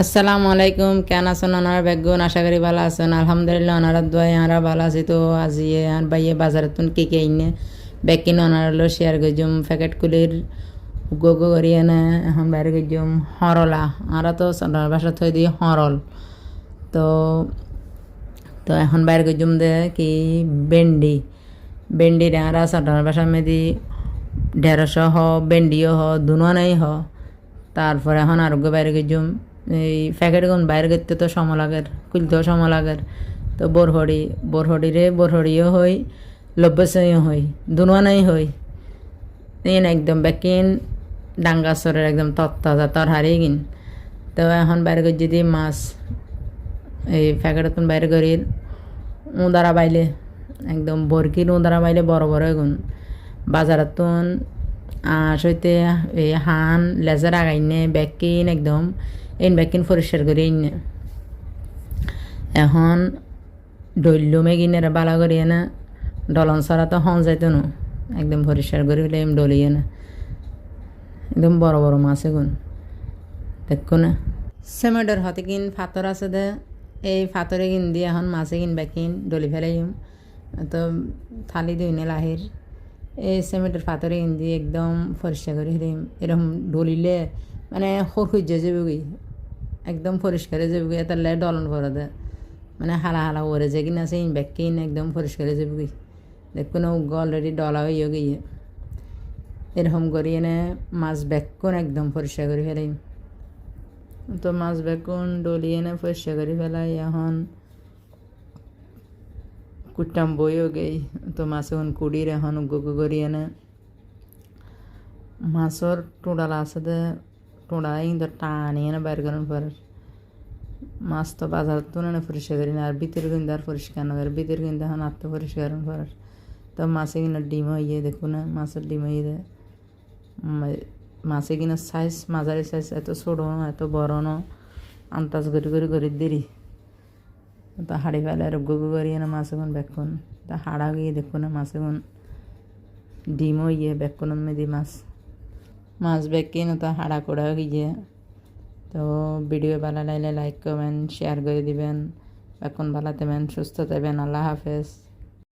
আসসালামু আলাইকুম। কেন আছেন ওনারা? বেগুন আশা করি ভালো আছেন। আলহামদুলিল্লাহ, ওনারা দোয়াই আরা ভালো আছে তো। আজি আর বাইয়ে বাজারে তুন কে কে ইনে বেকিন ওনারা লো শেয়ার গজুম প্যাকেট কুলির গো গো করি এনে এখন বাইরে গজুম হরলা। আরা তো সাধারণ ভাষা থই দিয়ে হরল। তো তো এখন বাইরে গজুম দে কি বেন্ডি রে আরা সাধারণ ভাষা মেদি ঢেঁড়স হ বেন্ডিও হ দুনো হ। তারপরে এখন আরোগ্য বাইরে গেছুম এই প্যাকেট গুণ বাইরে গেতে তো সময় লাগের খুলতেও সময় লাগের তো বোরহড়ি, বোরহড়িরে বোরহড়িও হই লব্বসইও হই দুনো নাই হই ইন একদম বেকিন ডাঙ্গা ডাঙ্গাসরের একদম তত্তাজা তর হারিয়ে গিন। তো এখন বাইরে গেছি যদি মাছ, এই প্যাকেটতন বাইরে করি উদারা বাইলে, একদম বরকির উদারা বাইলে বড় বড় গুণ। বাজারতন সইতে এই হান, লেজার আগাইনে ব্যাকিন একদম এই ব্যাকিন পরিষ্কার করে ইনে এখন ডইলুমে কিনে বালা করিয়ে না ডলন ছাড়া তো হন যাইতো না। একদম পরিষ্কার করে হলে এম ডলিয়ে না একদম বড় বড় মাছ এগুন দেখো না। সেমেডর হতে কিন ফাতর আছে দে। এই ফাতরে কিন দিয়ে এখন মাছে কিন বেকিন, ডলি ফেলাইম। তো থালি দুই লাহির। সিমেন্টের পাথরে ইন্দি একদম পরিষ্কার করে দিম। এরকম ডলিলে মানে সর সূর্য যাবি একদম পরিষ্কার যাবি এটা লে ডলন করে মানে হালা হালা ওরে যে কিনা ইন ব্যাগ কিন একদম পরিষ্কার যাবি দেখুন অলরেডি ডলা হইয়া গিয়ে এরকম করি এনে মাছ বেগুন একদম পরিষ্কার করে ফেলাই তো মাছ বেগুন ডলি এনে পরিষ্কার করে ফেলাই এখন কুটাম বইও গেই। তো মাছ এখন কুড়ির এখন গুগু করি এনে। মাছর টুডাল আছে দে, টুডা কিন্তু টানি এনে বাইর করেন পরে। মাছ তো বাজার তো না পরিষ্কার করি না, আর ভিতর কিন্তু আর পরিষ্কার না করে ভিতর কিন্তু এখন আত্ম পরিষ্কার পরে। তো মাছে কিনা ডিম হইয়ে দেখুন, মাছের ডিম হইয়ে দেয় মাছে কিনা সাইজ মাঝারি সাইজ এত ছোটো, এত বড় না, আন্দাজ করে করে করে দেরি। তো হাড়ি ফেলে আর গুগু করিয়ে না মাসেগুন বেক্ষণ তা হাড়া গিয়ে দেখুন না মাসেগুন। ডিমও ইয়ে বেক্ষণ মেদি মাছ মাছ না তা হাড়া কোড়াও গিয়ে। তো ভিডিও ভালো লাগলে লাইক করবেন শেয়ার করে দিবেন। বেক্ষণ ভালো থাকবেন, সুস্থ থাকবেন। আল্লাহ হাফেজ।